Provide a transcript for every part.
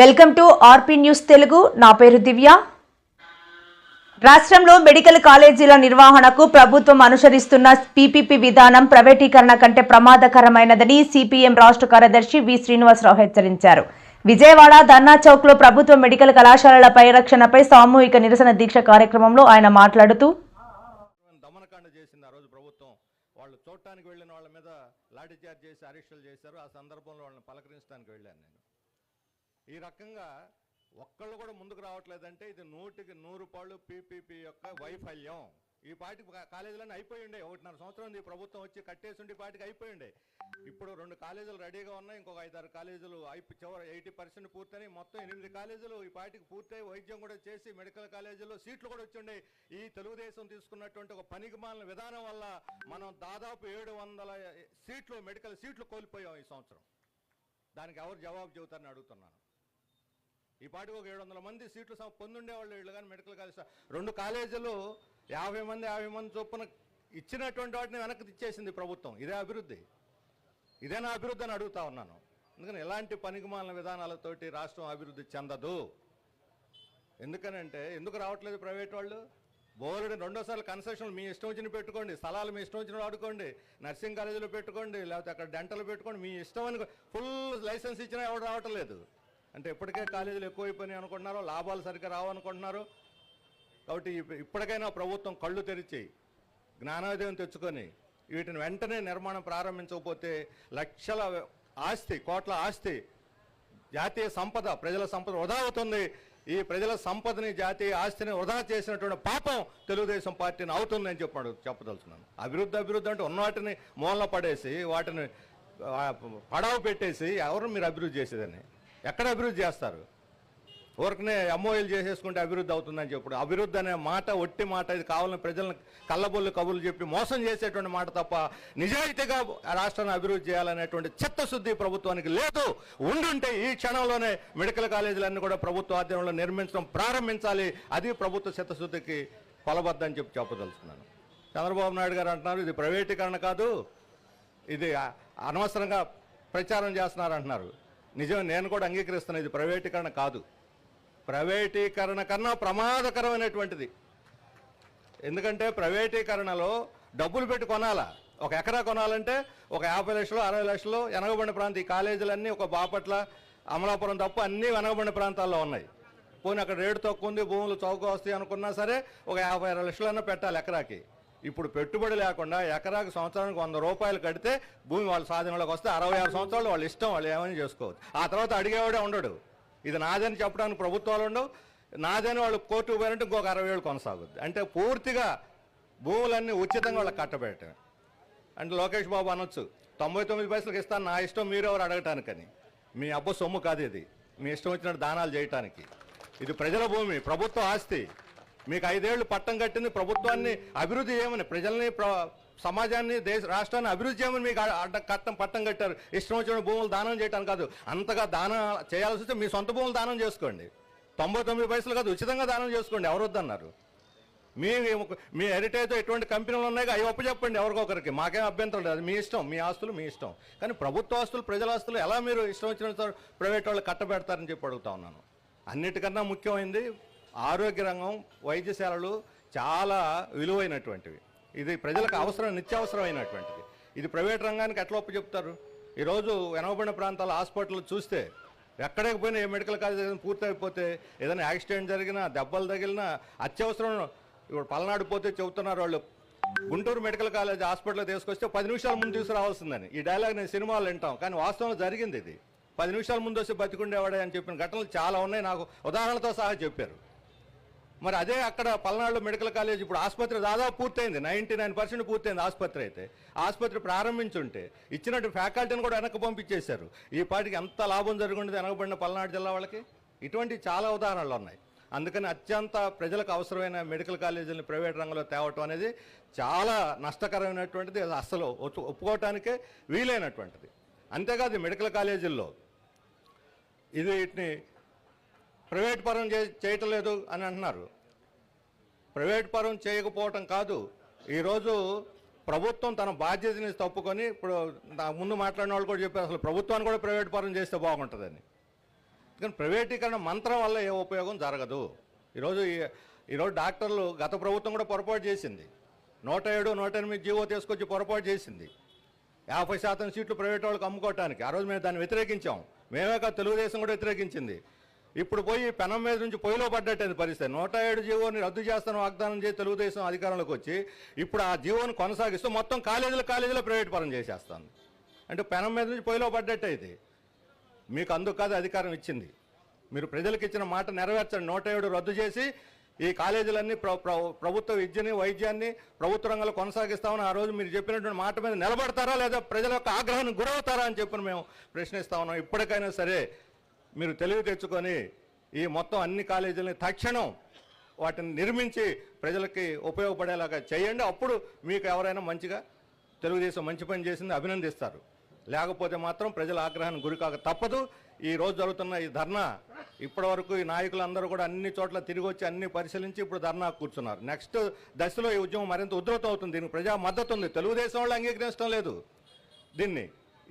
Welcome to RP news Telugu. నా పేరు దివ్య. రాష్ట్రంలో మెడికల్ కాలేజీల నిర్వహణకు ప్రభుత్వం అనుసరిస్తున్న పీపీపీ విధానం ప్రైవేటీకరణ కంటే ప్రమాదకరమైనదని సిపిఎం రాష్ట్ర కార్యదర్శి వి శ్రీనివాసరావు హెచ్చరించారు. విజయవాడ ధర్నా చౌక్లో ప్రభుత్వ మెడికల్ కళాశాలల పరిరక్షణపై సామూహిక నిరసన దీక్ష కార్యక్రమంలో ఆయన మాట్లాడుతూ వాళ్ళు చూడటానికి వెళ్ళిన వాళ్ళ మీద లాఠీ చార్జ్ చేసి అరెస్టులు చేశారు. ఆ సందర్భంలో వాళ్ళని పలకరించడానికి వెళ్ళాను నేను. ఈ రకంగా ఒక్కళ్ళు కూడా ముందుకు రావట్లేదంటే ఇది నూటికి నూరు పాళ్ళు పీపీపీ యొక్క వైఫల్యం. ఈ పాటికి కాలేజీలన్నీ అయిపోయి ఉండే. ఒకటిన్నర సంవత్సరం ఈ ప్రభుత్వం వచ్చి కట్టేసి ఉండి ఈ పాటికి అయిపోయి ఉండే. ఇప్పుడు రెండు కాలేజీలు రెడీగా ఉన్నాయి. ఇంకొక ఐదారు కాలేజీలు అయిపో చివరి ఎయిటీ పర్సెంట్ పూర్తయి మొత్తం ఎనిమిది కాలేజీలు ఈ పాటికి పూర్తయి వైద్యం కూడా చేసి మెడికల్ కాలేజీలో సీట్లు కూడా వచ్చి ఈ తెలుగుదేశం తీసుకున్నటువంటి ఒక పనికిమాలిన విధానం వల్ల మనం దాదాపు ఏడు వందల సీట్లు మెడికల్ సీట్లు కోల్పోయాం ఈ సంవత్సరం. దానికి ఎవరు జవాబు చెబుతారని అడుగుతున్నాను. ఈ పాటికి ఒక ఏడు వందల మంది సీట్లు పొందుండేవాళ్ళు వీళ్ళు కానీ మెడికల్ కాలేజ్ రెండు కాలేజీలు యాభై మంది యాభై మంది చొప్పున ఇచ్చినటువంటి వాటిని వెనక్కి తెచ్చేసింది ప్రభుత్వం. ఇదే అభివృద్ధి. ఇదేనా అభివృద్ధి అని అడుగుతా ఉన్నాను. అందుకని ఎలాంటి పనికిమాలిన విధానాలతోటి రాష్ట్రం అభివృద్ధి చెందదు? ఎందుకనంటే ఎందుకు రావట్లేదు ప్రైవేట్ వాళ్ళు? బోరుడు రెండోసార్లు కన్స్ట్రక్షన్ మీ ఇష్టం వచ్చిన పెట్టుకోండి స్థలాలు మీ ఇష్టం వచ్చిన వాడుకోండి నర్సింగ్ కాలేజీలో పెట్టుకోండి లేకపోతే అక్కడ డెంటల్ పెట్టుకోండి మీ ఇష్టం అని ఫుల్ లైసెన్స్ ఇచ్చినా ఎవరు రావటం లేదు అంటే ఇప్పటికే కాలేజీలు ఎక్కువైపోయినాయి అనుకుంటున్నారు లాభాలు సరిగ్గా రావనుకుంటున్నారు కాబట్టి ఇప్పటికైనా ప్రభుత్వం కళ్ళు తెరిచి జ్ఞానోదయం తెచ్చుకొని వీటిని వెంటనే నిర్మాణం ప్రారంభించకపోతే లక్షల ఆస్తి కోట్ల ఆస్తి జాతీయ సంపద ప్రజల సంపద వృధా అవుతుంది. ఈ ప్రజల సంపదని జాతీయ ఆస్తిని వృధా చేసినటువంటి పాపం తెలుగుదేశం పార్టీని అవుతుందని చెప్పాడు చెప్పదలుచున్నాను అభివృద్ధి అభివృద్ధి అంటే ఉన్న వాటిని మూలన పడేసి వాటిని పడవ పెట్టేసి ఎవరు మీరు అభివృద్ధి చేసేదని? ఎక్కడ అభివృద్ధి చేస్తారు? ఊరికనే ఎంఓఎల్ చేసేసుకుంటే అభివృద్ధి అవుతుందని చెప్పుడు అభివృద్ధి అనే మాట ఒట్టి మాట ఇది కావాలని ప్రజలను కళ్ళబొల్లు కబుర్లు చెప్పి మోసం చేసేటువంటి మాట తప్ప నిజాయితీగా రాష్ట్రాన్ని అభివృద్ధి చేయాలనేటువంటి చిత్తశుద్ధి ప్రభుత్వానికి లేదు. ఉండుంటే ఈ క్షణంలోనే మెడికల్ కాలేజీలన్నీ కూడా ప్రభుత్వ ఆధ్వర్యంలో నిర్మించడం ప్రారంభించాలి. అది ప్రభుత్వ చిత్తశుద్ధికి కొలబద్దని చెప్పి చెప్పదలుచుకున్నాను. చంద్రబాబు నాయుడు గారు అంటున్నారు ఇది ప్రైవేటీకరణ కాదు ఇది అనవసరంగా ప్రచారం చేస్తున్నారు అంటున్నారు. నిజం నేను కూడా అంగీకరిస్తున్నా ఇది ప్రైవేటీకరణ కాదు. ప్రైవేటీకరణ కన్నా ప్రమాదకరమైనటువంటిది. ఎందుకంటే ప్రైవేటీకరణలో డబ్బులు పెట్టి కొనాలా? ఒక ఎకరా కొనాలంటే ఒక యాభై లక్షలు అరవై లక్షలు వెనకబడిన ప్రాంతం. ఈ కాలేజీలన్నీ ఒక బాపట్ల అమలాపురం తప్ప అన్నీ వెనకబడిన ప్రాంతాల్లో ఉన్నాయి. పోనీ అక్కడ రేటు తక్కువ ఉంది భూములు చౌక వస్తాయి అనుకున్నా సరే ఒక యాభై అరవై లక్షలన్నా పెట్టాలి ఎకరాకి. ఇప్పుడు పెట్టుబడి లేకుండా ఎకరాకు సంవత్సరానికి వంద రూపాయలు కడితే భూమి వాళ్ళ సాధనలోకి వస్తే అరవై ఆరు సంవత్సరాలు వాళ్ళు ఇష్టం వాళ్ళు ఏమైనా చేసుకోవచ్చు ఆ తర్వాత అడిగేవాడే ఉండడు. ఇది నాదని చెప్పడానికి ప్రభుత్వాలు ఉండవు. నాదని వాళ్ళు కోర్టుకు పోయినట్టు ఇంకొక అరవై ఏళ్ళు కొనసాగుద్ది. అంటే పూర్తిగా భూములన్నీ ఉచితంగా వాళ్ళకి కట్టబెట్టడం అంటే లోకేష్ బాబు అనొచ్చు తొంభై తొమ్మిది పైసలకు ఇస్తాను నా ఇష్టం మీరెవరు అడగటానికని. మీ అబ్బ సొమ్ము కాదు ఇది. మీ ఇష్టం వచ్చినట్టు దానాలు చేయటానికి. ఇది ప్రజల భూమి ప్రభుత్వ ఆస్తి. మీకు ఐదేళ్ళు పట్టం కట్టింది ప్రభుత్వాన్ని అభివృద్ధి చేయమని ప్రజల్ని ప్ర- సమాజాన్ని దేశ రాష్ట్రాన్ని అభివృద్ధి చేయమని మీకు అడ్డ కట్టం పట్టం కట్టారు. ఇష్టం వచ్చిన భూములు దానం చేయటానికి కాదు. అంతగా దానం చేయాల్సి వస్తే మీ సొంత భూములు దానం చేసుకోండి. తొంభై తొమ్మిది పైసలు కాదు ఉచితంగా దానం చేసుకోండి. ఎవరు వద్దన్నారు? మీ మీ హెరిటేజ్తో ఎటువంటి కంపెనీలు ఉన్నాయి అవి ఒప్పచెప్పండి ఎవరికొకరికి. మాకేం అభ్యంతరం లేదు. అది మీ ఇష్టం. మీ ఆస్తులు మీ ఇష్టం. కానీ ప్రభుత్వ ఆస్తులు ప్రజల ఆస్తులు ఎలా మీరు ఇష్టం వచ్చిన ప్రైవేట్ వాళ్ళు కట్టబెడతారని చెప్పి అడుగుతా ఉన్నాను. అన్నిటికన్నా ముఖ్యమైనది ఆరోగ్య రంగం వైద్యశాలలు చాలా విలువైనటువంటివి. ఇది ప్రజలకు అవసరం నిత్యావసరమైనటువంటిది. ఇది ప్రైవేట్ రంగానికి ఎట్లా ఒప్పచెప్తారు ఈరోజు వెనకబడిన ప్రాంతాల హాస్పిటల్ చూస్తే ఎక్కడికి పోయినా ఏ మెడికల్ కాలేజ్ ఏదైనా పూర్తి అయిపోతే ఏదైనా యాక్సిడెంట్ జరిగినా దెబ్బలు తగిలినా అత్యవసరం. ఇప్పుడు పల్నాడు పోతే చెబుతున్నారు వాళ్ళు గుంటూరు మెడికల్ కాలేజ్ హాస్పిటల్ తీసుకొస్తే పది నిమిషాల ముందు తీసుకురావాల్సిందని. ఈ డైలాగ్ నేను సినిమాలు వింటాం కానీ వాస్తవంలో జరిగింది ఇది. పది నిమిషాల ముందు వస్తే బతికుండేవాడే అని చెప్పిన ఘటనలు చాలా ఉన్నాయి నాకు ఉదాహరణతో సహా చెప్పారు. మరి అదే అక్కడ పల్నాడులో మెడికల్ కాలేజ్ ఇప్పుడు ఆసుపత్రి దాదాపు పూర్తయింది. నైంటీ నైన్ పర్సెంట్ పూర్తయింది ఆసుపత్రి అయితే. ఆసుపత్రి ప్రారంభించుంటే ఇచ్చినట్టు ఫ్యాకల్టీని కూడా వెనక్కి పంపించేశారు. ఈ పాటికి ఎంత లాభం జరుగుండేది వెనకబడిన పల్నాడు జిల్లా వాళ్ళకి? ఇటువంటి చాలా ఉదాహరణలు ఉన్నాయి. అందుకని అత్యంత ప్రజలకు అవసరమైన మెడికల్ కాలేజీలను ప్రైవేట్ రంగంలో తేవటం అనేది చాలా నష్టకరమైనటువంటిది. అస్సలు ఒప్పుకోవటానికే వీలైనటువంటిది. అంతేకాదు మెడికల్ కాలేజీల్లో ఇది వీటిని ప్రైవేట్ పరం చే చేయటం లేదు అని అంటున్నారు. ప్రైవేట్ పరం చేయకపోవటం కాదు. ఈరోజు ప్రభుత్వం తన బాధ్యతని తప్పుకొని ఇప్పుడు ముందు మాట్లాడిన వాళ్ళు కూడా చెప్పారు అసలు ప్రభుత్వాన్ని కూడా ప్రైవేట్ పరం చేస్తే బాగుంటుందని. కానీ ప్రైవేటీకరణ మంత్రం వల్ల ఏ ఉపయోగం జరగదు. ఈరోజు ఈ- ఈరోజు డాక్టర్లు గత ప్రభుత్వం కూడా పొరపాటు చేసింది. నూట ఏడు నూట ఎనిమిది జీవో తీసుకొచ్చి పొరపాటు చేసింది. యాభై శాతం సీట్లు ప్రైవేట్ వాళ్ళకి అమ్ముకోవటానికి. ఆ రోజు మేము దాన్ని వ్యతిరేకించాం. మేమే కాదు తెలుగుదేశం కూడా వ్యతిరేకించింది. ఇప్పుడు పోయి పెనం మీద నుంచి పొయ్యిలో పడ్డట్టేది పరిస్థితి. నూట ఏడు జీవోని రద్దు చేస్తాను వాగ్దానం చేసి తెలుగుదేశం అధికారంలోకి వచ్చి ఇప్పుడు ఆ జీవోని కొనసాగిస్తూ మొత్తం కాలేజీలు కాలేజీలో ప్రైవేట్ పరం చేసేస్తాను అంటే పెనం మీద నుంచి పొయ్యిలో పడ్డట్టే మీకు అందుకు కాదు అధికారం ఇచ్చింది. మీరు ప్రజలకు ఇచ్చిన మాట నెరవేర్చండి. నూట ఏడు రద్దు చేసి ఈ కాలేజీలన్నీ ప్ర- ప్రభుత్వ విద్యని వైద్యాన్ని ప్రభుత్వ రంగంలో కొనసాగిస్తామని ఆ రోజు మీరు చెప్పినటువంటి మాట మీద నిలబడతారా లేదా ప్రజల యొక్క ఆగ్రహాన్ని గురవుతారా అని చెప్పి మేము ప్రశ్నిస్తా ఉన్నాం. ఇప్పటికైనా సరే మీరు తెలివి తెచ్చుకొని ఈ మొత్తం అన్ని కాలేజీలని తక్షణం వాటిని నిర్మించి ప్రజలకి ఉపయోగపడేలాగా చేయండి. అప్పుడు మీకు ఎవరైనా మంచిగా తెలుగుదేశం మంచి పని చేసింది అభినందిస్తారు. లేకపోతే మాత్రం ప్రజల ఆగ్రహానికి గురికాక తప్పదు. ఈ రోజు జరుగుతున్న ఈ ధర్నా ఇప్పటి వరకు ఈ నాయకులందరూ కూడా అన్ని చోట్ల తిరిగి వచ్చి అన్ని పరిశీలించి ఇప్పుడు ధర్నా కూర్చున్నారు. నెక్స్ట్ దశలో ఈ ఉద్యమం మరింత ఉధృతం అవుతుంది. దీనికి ప్రజా మద్దతు ఉంది. తెలుగుదేశం వాళ్ళు అంగీకరించడం లేదు దీన్ని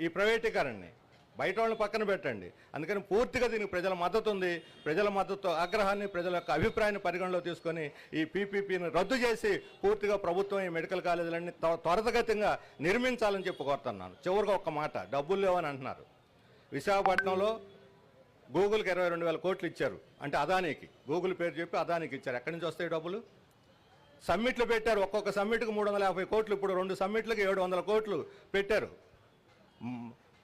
ఈ ప్రైవేటీకరణని. బయట వాళ్ళని పక్కన పెట్టండి. అందుకని పూర్తిగా దీనికి ప్రజల మద్దతు ఉంది ప్రజల మద్దతు ఆగ్రహాన్ని ప్రజల యొక్క అభిప్రాయాన్ని పరిగణలో తీసుకొని ఈ పీపీపీని రద్దు చేసి పూర్తిగా ప్రభుత్వం ఈ మెడికల్ కాలేజీలన్నీ త్వ- నిర్మించాలని చెప్పి కోరుతున్నాను. చివరిగా ఒక్క మాట డబ్బులు లేవని అంటున్నారు. విశాఖపట్నంలో గూగుల్కి ఇరవై రెండు వేల కోట్లు ఇచ్చారు. అంటే అదానికి. గూగుల్ పేరు చెప్పి అదానికి ఇచ్చారు. ఎక్కడి నుంచి వస్తాయి డబ్బులు? సమ్మిట్లు పెట్టారు. ఒక్కొక్క సమ్మిట్కి మూడు వందల యాభై కోట్లు. ఇప్పుడు రెండు సమ్మిట్లకు ఏడు వందల కోట్లు పెట్టారు.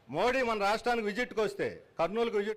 మోడీ మన రాష్ట్రానికి విజిట్కి వస్తే కర్నూలుకు విజిట్